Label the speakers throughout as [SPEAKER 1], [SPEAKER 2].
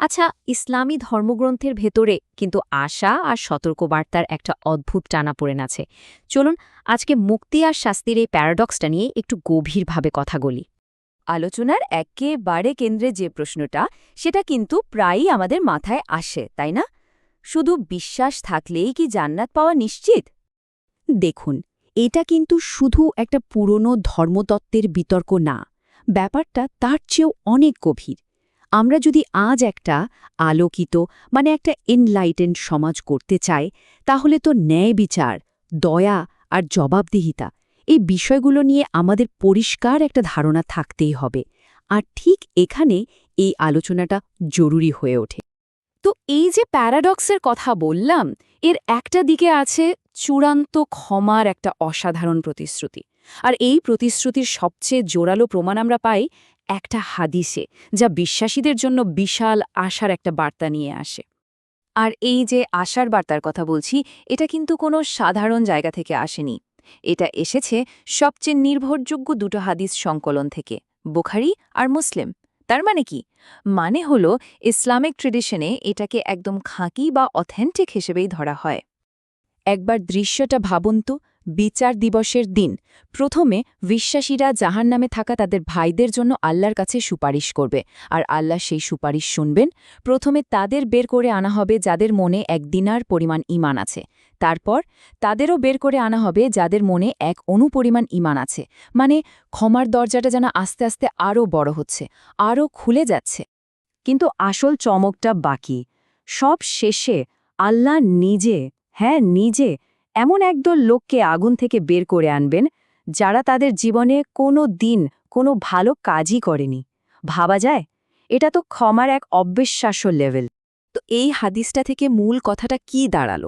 [SPEAKER 1] আচ্ছা ইসলামী ধর্মগ্রন্থের ভেতরে কিন্তু আশা আর সতর্কবার্তার একটা অদ্ভুত টানা টানাপোড়েন আছে। চলুন, আজকে মুক্তি আর শাস্তির এই প্যারাডক্সটা নিয়ে একটু গভীরভাবে কথা বলি।
[SPEAKER 2] আলোচনার একেবারে কেন্দ্রে যে প্রশ্নটা, সেটা কিন্তু প্রায়ই আমাদের মাথায় আসে, তাই না? শুধু বিশ্বাস থাকলেই কি জান্নাত পাওয়া নিশ্চিত?
[SPEAKER 3] দেখুন, এটা কিন্তু শুধু একটা পুরনো ধর্মতত্ত্বের বিতর্ক না, ব্যাপারটা তার চেয়েও অনেক গভীর। আমরা যদি আজ একটা আলোকিত মানে একটা এনলাইটেন্ড সমাজ করতে চাই, তাহলে তো ন্যায় বিচার, দয়া আর জবাবদিহিতা, এই বিষয়গুলো নিয়ে আমাদের পরিষ্কার একটা ধারণা থাকতেই হবে। আর ঠিক এখানে এই আলোচনাটা জরুরি হয়ে ওঠে।
[SPEAKER 2] তো এই যে প্যারাডক্সের কথা বললাম, এর একটা দিকে আছে চূড়ান্ত ক্ষমার একটা অসাধারণ প্রতিশ্রুতি। আর এই প্রতিশ্রুতির সবচেয়ে জোরালো প্রমাণ আমরা পাই একটা হাদিসে, যা বিশ্বাসীদের জন্য বিশাল আশার একটা বার্তা নিয়ে আসে। আর এই যে আশার বার্তার কথা বলছি, এটা কিন্তু কোনো সাধারণ জায়গা থেকে আসেনি। এটা এসেছে সবচেয়ে নির্ভরযোগ্য দুটো হাদিস সংকলন থেকে, বুখারি আর মুসলিম। তার মানে কি? মানে হল, ইসলামিক ট্রেডিশনে এটাকে একদম খাঁকি বা অথেন্টিক হিসেবেই ধরা হয়। একবার দৃশ্যটা ভাবুন তো। বিচার দিবসের দিন। প্রথমে বিশ্বাসীরা জাহান নামে থাকা তাদের ভাইদের জন্য আল্লাহর কাছে সুপারিশ করবে। আর আল্লাহ সেই সুপারিশ শুনবেন। প্রথমে তাদের বের করে আনা হবে যাদের মনে এক দিনার পরিমাণ ইমান আছে। তারপর তাদেরও বের করে আনা হবে যাদের মনে এক অনুপরিমাণ ইমান আছে। মানে ক্ষমার দরজাটা যেন আস্তে আস্তে আরও বড় হচ্ছে, আরও খুলে যাচ্ছে। কিন্তু আসল চমকটা বাকি। সব শেষে আল্লাহ নিজে হ্যাঁ নিজে এমন একদল লোককে আগুন থেকে বের করে আনবেন, যারা তাদের জীবনে কোনো দিন কোনো ভালো কাজই করেনি। ভাবা যায়? এটা তো ক্ষমার এক অবিশ্বাস্য লেভেল তো এই হাদিসটা থেকে মূল কথাটা কি দাঁড়াল?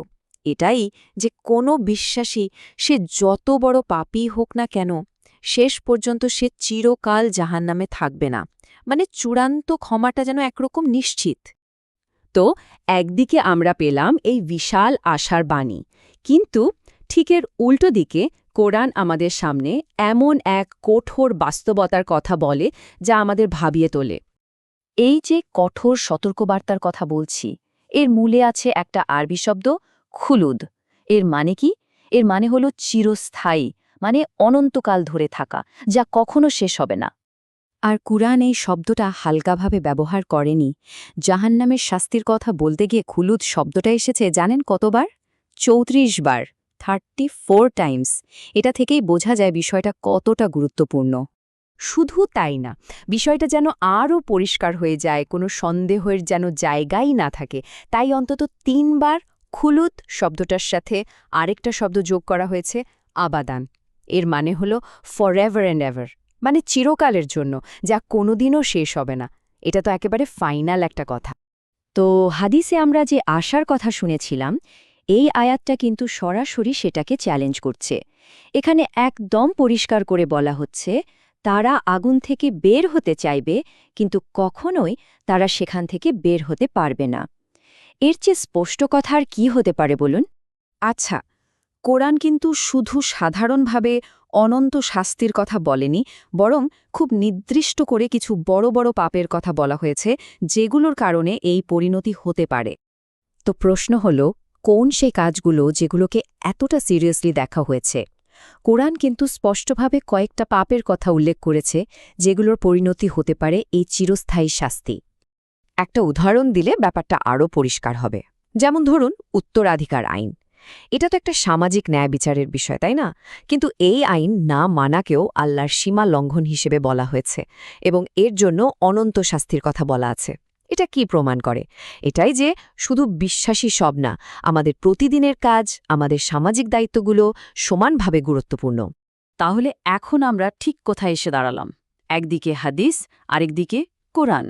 [SPEAKER 2] এটাই যে কোনো বিশ্বাসী সে যত বড় পাপী হোক না কেন, শেষ পর্যন্ত সে চিরকাল জাহান্নামে থাকবে না। মানে চূড়ান্ত ক্ষমাটা যেন একরকম নিশ্চিত। তো একদিকে আমরা পেলাম এই বিশাল আশার বাণী কিন্তু ঠিকের উল্টো দিকে কোরআন আমাদের সামনে এমন এক কঠোর বাস্তবতার কথা বলে যা আমাদের ভাবিয়ে তোলে। এই যে কঠোর সতর্কবার্তার কথা বলছি, এর মূলে আছে একটা আরবি শব্দ, খুলুদ। এর মানে কি? এর মানে হলো চিরস্থায়ী মানে অনন্তকাল ধরে থাকা, যা কখনো শেষ হবে না। আর কুরআন এই শব্দটা হালকাভাবে ব্যবহার করেনি। জাহান্নামের শাস্তির কথা বলতে গিয়ে খুলুদ শব্দটা এসেছে, জানেন কতবার? চৌত্রিশ বার থার্টি ফোর টাইমস এটা থেকেই বোঝা যায় বিষয়টা কতটা গুরুত্বপূর্ণ। শুধু তাই না, বিষয়টা যেন আরও পরিষ্কার হয়ে যায়, কোনো সন্দেহের যেন জায়গাই না থাকে। তাই অন্তত তিনবার খুলুত শব্দটার সাথে আরেকটা শব্দ যোগ করা হয়েছে, আবাদান। এর মানে হল ফর এভার অ্যান্ড এভার মানে চিরকালের জন্য, যা কোনোদিনও শেষ হবে না। এটা তো একেবারে ফাইনাল একটা কথা। তো হাদিসে আমরা যে আশার কথা শুনেছিলাম এই আয়াতটা কিন্তু সরাসরি সেটাকে চ্যালেঞ্জ করছে। এখানে একদম পরিষ্কার করে বলা হচ্ছে, তারা আগুন থেকে বের হতে চাইবে, কিন্তু কখনোই তারা সেখান থেকে বের হতে পারবে না। এর চেয়ে স্পষ্ট কথা আর কী হতে পারে বলুন? আচ্ছা কোরআন কিন্তু শুধু সাধারণভাবে অনন্ত শাস্তির কথা বলেনি, বরং খুব নির্দিষ্ট করে কিছু বড় বড় পাপের কথা বলা হয়েছে, যেগুলোর কারণে এই পরিণতি হতে পারে। তো প্রশ্ন হল কোন সেই কাজগুলো যেগুলোকে এতটা সিরিয়াসলি দেখা হয়েছে? কোরআন কিন্তু স্পষ্টভাবে কয়েকটা পাপের কথা উল্লেখ করেছে, যেগুলোর পরিণতি হতে পারে এই চিরস্থায়ী শাস্তি। একটা উদাহরণ দিলে ব্যাপারটা আরও পরিষ্কার হবে। যেমন ধরুন, উত্তরাধিকার আইন। এটা তো একটা সামাজিক ন্যায় বিচারের বিষয়, তাই না? কিন্তু এই আইন না মানাকেও আল্লাহর সীমা লঙ্ঘন হিসেবে বলা হয়েছে এবং এর জন্য অনন্ত শাস্তির কথা বলা আছে। এটা কি প্রমাণ করে? এটাই যে শুধু বিশ্বাসী সব না, আমাদের প্রতিদিনের কাজ, আমাদের সামাজিক দায়িত্বগুলো সমানভাবে গুরুত্বপূর্ণ। তাহলে এখন আমরা ঠিক কোথায় এসে দাঁড়ালাম? একদিকে হাদিস, আরেকদিকে কোরআন।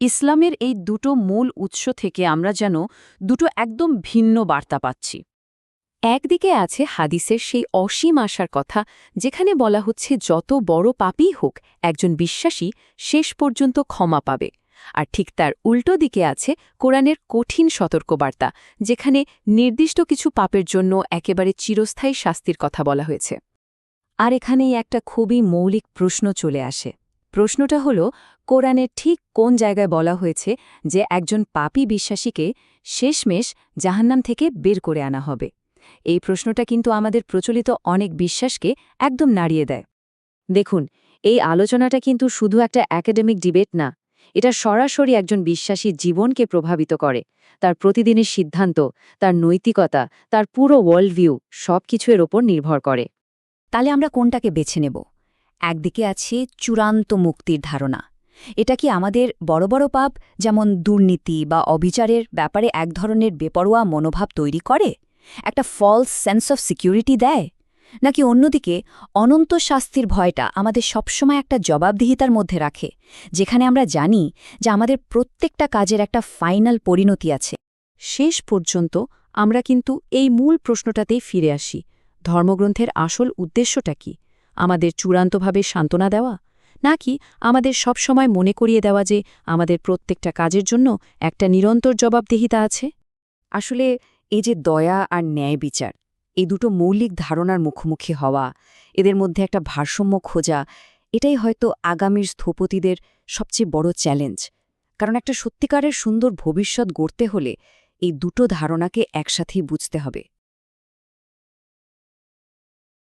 [SPEAKER 2] ইসলামের এই দুটো মূল উৎস থেকে আমরা যেন দুটো একদম ভিন্ন বার্তা পাচ্ছি। একদিকে আছে হাদিসের সেই অসীম আশার কথা, যেখানে বলা হচ্ছে, যত বড় পাপই হোক, একজন বিশ্বাসী শেষ পর্যন্ত ক্ষমা পাবে। আর ঠিক তার উল্টো দিকে আছে কোরআনের কঠিন সতর্কবার্তা, যেখানে নির্দিষ্ট কিছু পাপের জন্য একেবারে চিরস্থায়ী শাস্তির কথা বলা হয়েছে। আর এখানেই একটা খুবই মৌলিক প্রশ্ন চলে আসে। প্রশ্নটা হল কোরআনের ঠিক কোন জায়গায় বলা হয়েছে যে একজন পাপী বিশ্বাসীকে শেষমেশ জাহান্নাম থেকে বের করে আনা হবে? এই প্রশ্নটা কিন্তু আমাদের প্রচলিত অনেক বিশ্বাসকে একদম নাড়িয়ে দেয়। দেখুন, এই আলোচনাটা কিন্তু শুধু একটা একাডেমিক ডিবেট না এটা সরাসরি একজন বিশ্বাসী জীবনকে প্রভাবিত করে। তার প্রতিদিনের সিদ্ধান্ত, তার নৈতিকতা, তার পুরো ওয়ার্ল্ড ভিউ সব কিছু এর ওপর নির্ভর করে।
[SPEAKER 3] তাহলে আমরা কোনটাকে বেছে নেব? একদিকে আছে চূড়ান্ত মুক্তির ধারণা। এটা কি আমাদের বড় বড় পাপ, যেমন দুর্নীতি বা অবিচারের ব্যাপারে এক ধরনের বেপরোয়া মনোভাব তৈরি করে? একটা ফলস সেন্স অফ সিকিউরিটি দেয়? নাকি অন্যদিকে অনন্ত শাস্তির ভয়টা আমাদের সবসময় একটা জবাবদিহিতার মধ্যে রাখে, যেখানে আমরা জানি যে আমাদের প্রত্যেকটা কাজের একটা ফাইনাল পরিণতি আছে। শেষ পর্যন্ত আমরা কিন্তু এই মূল প্রশ্নটাতেই ফিরে আসি, ধর্মগ্রন্থের আসল উদ্দেশ্যটা কি? আমাদের চূড়ান্তভাবে সান্ত্বনা দেওয়া? নাকি আমাদের সবসময় মনে করিয়ে দেওয়া যে আমাদের প্রত্যেকটা কাজের জন্য একটা নিরন্তর জবাবদিহিতা আছে? আসলে এই যে দয়া আর ন্যায় বিচার এই দুটো মৌলিক ধারণার মুখোমুখি হওয়া, এদের মধ্যে একটা ভারসাম্য খোঁজা, এটাই হয়তো আগামীর স্থপতিদের সবচেয়ে বড় চ্যালেঞ্জ। কারণ একটা সত্যিকারের সুন্দর ভবিষ্যৎ গড়তে হলে এই দুটো ধারণাকে একসাথেই বুঝতে হবে।